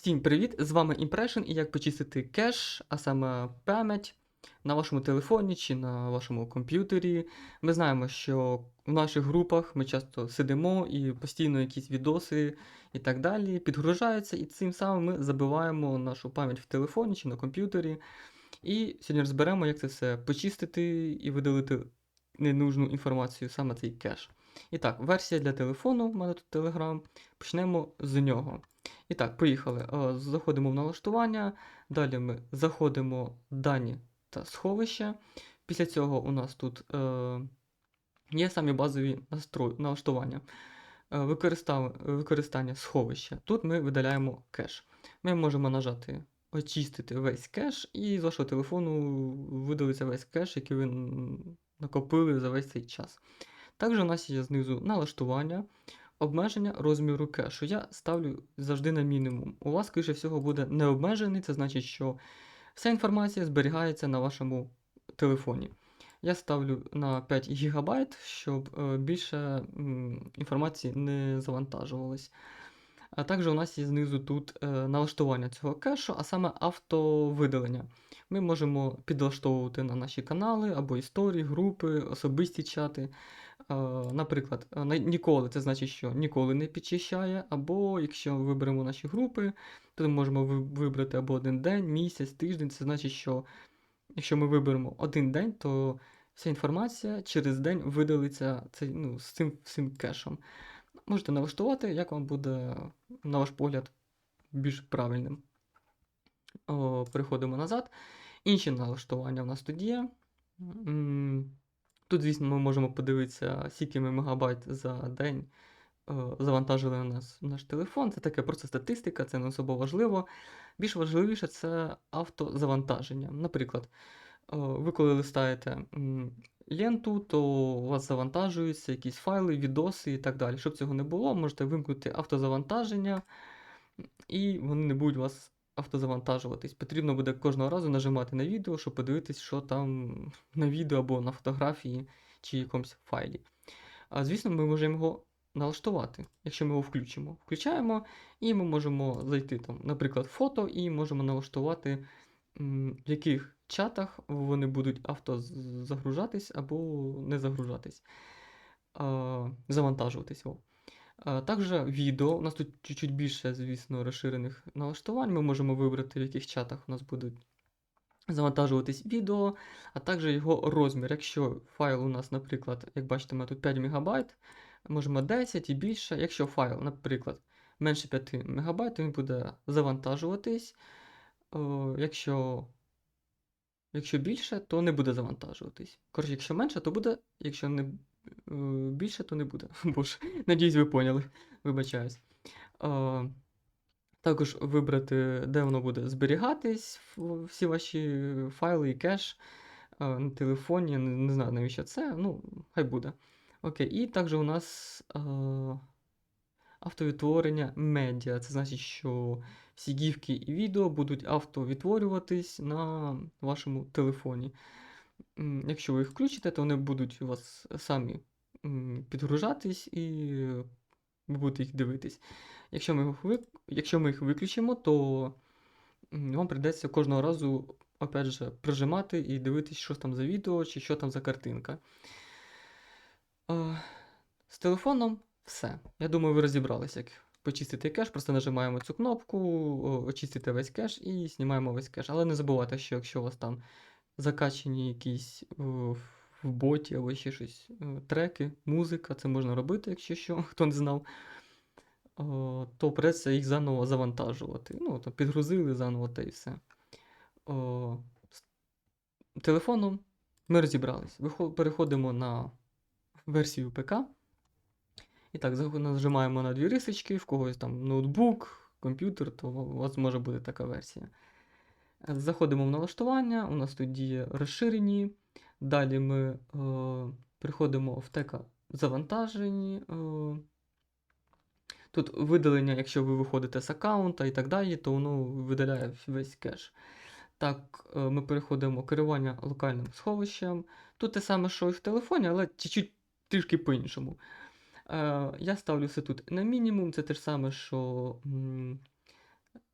Всім привіт! З вами Impression і як почистити кеш, а саме пам'ять на вашому телефоні чи на вашому комп'ютері. Ми знаємо, що в наших групах ми часто сидимо і постійно якісь відоси і так далі підгружаються, і цим самим ми забиваємо нашу пам'ять в телефоні чи на комп'ютері. І сьогодні розберемо, як це все почистити і видалити ненужну інформацію, саме цей кеш. І так, версія для телефону, в мене тут Telegram. Почнемо з нього. І так, поїхали. Е, Заходимо в налаштування. Далі ми заходимо в дані та сховища. Після цього у нас тут е, є самі базові настрой, налаштування. Е, використа- використання сховища. Тут ми видаляємо кеш. Ми можемо нажати очистити весь кеш, і з вашого телефону видалиться весь кеш, який ви накопили за весь цей час. Також у нас є знизу налаштування, обмеження розміру кешу. Я ставлю завжди на мінімум. У вас, скоріше всього, буде необмежений, це значить, що вся інформація зберігається на вашому телефоні. Я ставлю на 5 ГБ, щоб е, більше інформації не завантажувалось. А також у нас є знизу тут е, налаштування цього кешу, а саме автовидалення. Ми можемо підлаштовувати на наші канали або історії, групи, особисті чати. Е, Наприклад, е, ніколи це значить, що ніколи не підчищає, або якщо виберемо наші групи, то ми можемо вибрати або один день, місяць, тиждень. Це значить, що якщо ми виберемо один день, то вся інформація через день видалиться цей, ну, з цим, цим кешем. Можете налаштувати, як вам буде, на ваш погляд, більш правильним. О, переходимо назад. Інші налаштування в нас тут є. Тут, звісно, ми можемо подивитися, скільки ми мегабайт за день е, завантажили на нас наш телефон. Це таке просто статистика, це не особо важливо. Більш важливіше це автозавантаження. Наприклад, ви коли листаєте ленту, то у вас завантажуються якісь файли, відоси і так далі. Щоб цього не було, можете вимкнути автозавантаження, і вони не будуть у вас автозавантажуватись. Потрібно буде кожного разу нажимати на відео, щоб подивитись, що там на відео або на фотографії чи якомусь файлі. А звісно, ми можемо його налаштувати, якщо ми його включимо. Включаємо, і ми можемо зайти там, наприклад, фото, і можемо налаштувати, в яких чатах вони будуть автозагружатись або не загружатись, завантажуватись. Також відео. У нас тут чуть-чуть більше, звісно, розширених налаштувань. Ми можемо вибрати, в яких чатах у нас будуть завантажуватись відео, а також його розмір. Якщо файл у нас, наприклад, як бачите, у тут 5 МБ, можемо 10 і більше. Якщо файл, наприклад, менше 5 МБ, то він буде завантажуватись. Якщо, якщо більше, то не буде завантажуватись. Коротше, якщо менше, то буде, якщо не е, більше, то не буде. Боже, надіюсь, ви поняли. Вибачаюсь. Також вибрати, де воно буде зберігатись, всі ваші файли і кеш на телефоні. Не, знаю, навіщо це. Ну, хай буде. Окей, і також у нас автовідтворення медіа. Це значить, що всі гівки і відео будуть автовідтворюватись на вашому телефоні. Якщо ви їх включите, то вони будуть у вас самі підгружатись і ви будете їх дивитись. Якщо ми їх, вик... Якщо ми їх виключимо, то вам прийдеться кожного разу опять же, прижимати і дивитись, що там за відео чи що там за картинка. З телефоном все. Я думаю, ви розібралися, як почистити кеш. Просто нажимаємо цю кнопку, очистити весь кеш і знімаємо весь кеш. Але не забувайте, що якщо у вас там закачані якісь в боті або ще щось, треки, музика, це можна робити, якщо що, хто не знав. То придеться їх заново завантажувати. Ну, то підгрузили заново та і все. Телефоном ми розібрались. Переходимо на версію ПК. І так, нажимаємо на дві рисочки, в когось там ноутбук, комп'ютер, то у вас може бути така версія. Заходимо в налаштування, у нас тут діє розширені. Далі ми е, переходимо в тека завантажені. Е, тут видалення, якщо ви виходите з аккаунта і так далі, то воно видаляє весь кеш. Так, е, ми переходимо керування локальним сховищем. Тут те саме, що і в телефоні, але чуть-чуть трішки по-іншому. Е, я ставлю все тут на мінімум, це те ж саме, що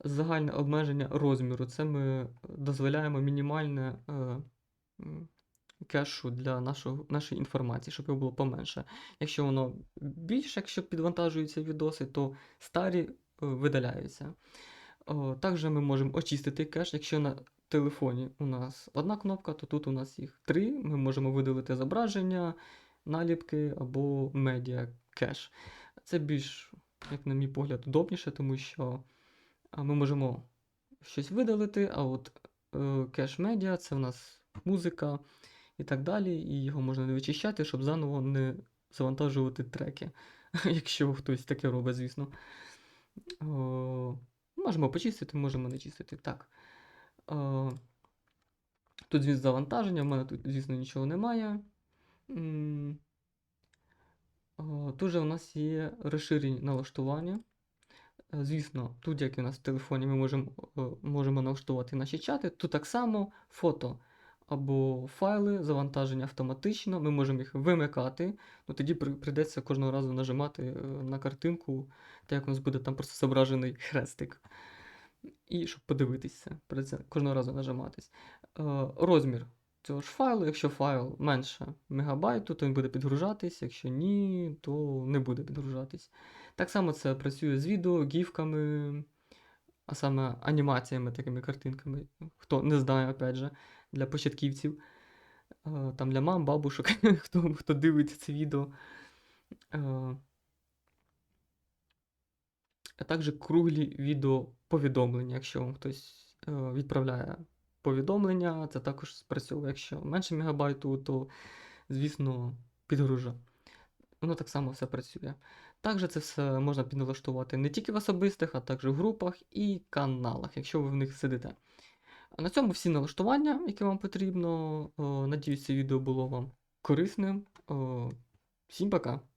загальне обмеження розміру. Це ми дозволяємо мінімальне е, кешу для нашого, нашої інформації, щоб його було поменше. Якщо воно більше, якщо підвантажуються відоси, то старі е, видаляються. Також ми можемо очистити кеш. Якщо на телефоні у нас одна кнопка, то тут у нас їх три. Ми можемо видалити зображення, наліпки або медіа кеш. Це більш, як на мій погляд, удобніше, тому що ми можемо щось видалити, а от е, кеш медіа це в нас музика і так далі, і його можна не вичищати, щоб заново не завантажувати треки, якщо хтось таке робить, звісно. Можемо почистити, можемо не чистити. Так. Тут, звісно, завантаження, в мене тут, звісно, нічого немає. Тут же у нас є розширені налаштування. Е, Звісно, тут, як і у нас в телефоні, ми можемо, е, можемо налаштувати наші чати. Тут так само фото або файли, завантаження автоматично. Ми можемо їх вимикати. Ну, тоді при- прийдеться кожного разу нажимати е, на картинку, так як у нас буде там просто зображений хрестик. І щоб подивитися, кожного разу нажиматись. Е, Розмір цього ж файлу, якщо файл менше мегабайту, то він буде підгружатись, якщо ні, то не буде підгружатись. Так само це працює з відео, гіфками, а саме анімаціями, такими картинками. Хто не знає, опять же, для початківців. Е, Там для мам, бабушок, хто, хто дивиться це відео. Е, А також круглі відеоповідомлення, якщо вам хтось е, відправляє повідомлення, це також спрацьовує. Якщо менше мегабайту, то, звісно, підгружа. Воно так само все працює. Також це все можна підналаштувати не тільки в особистих, а також в групах і каналах, якщо ви в них сидите. На цьому всі налаштування, які вам потрібно. Надіюсь, це відео було вам корисним. Всім пока!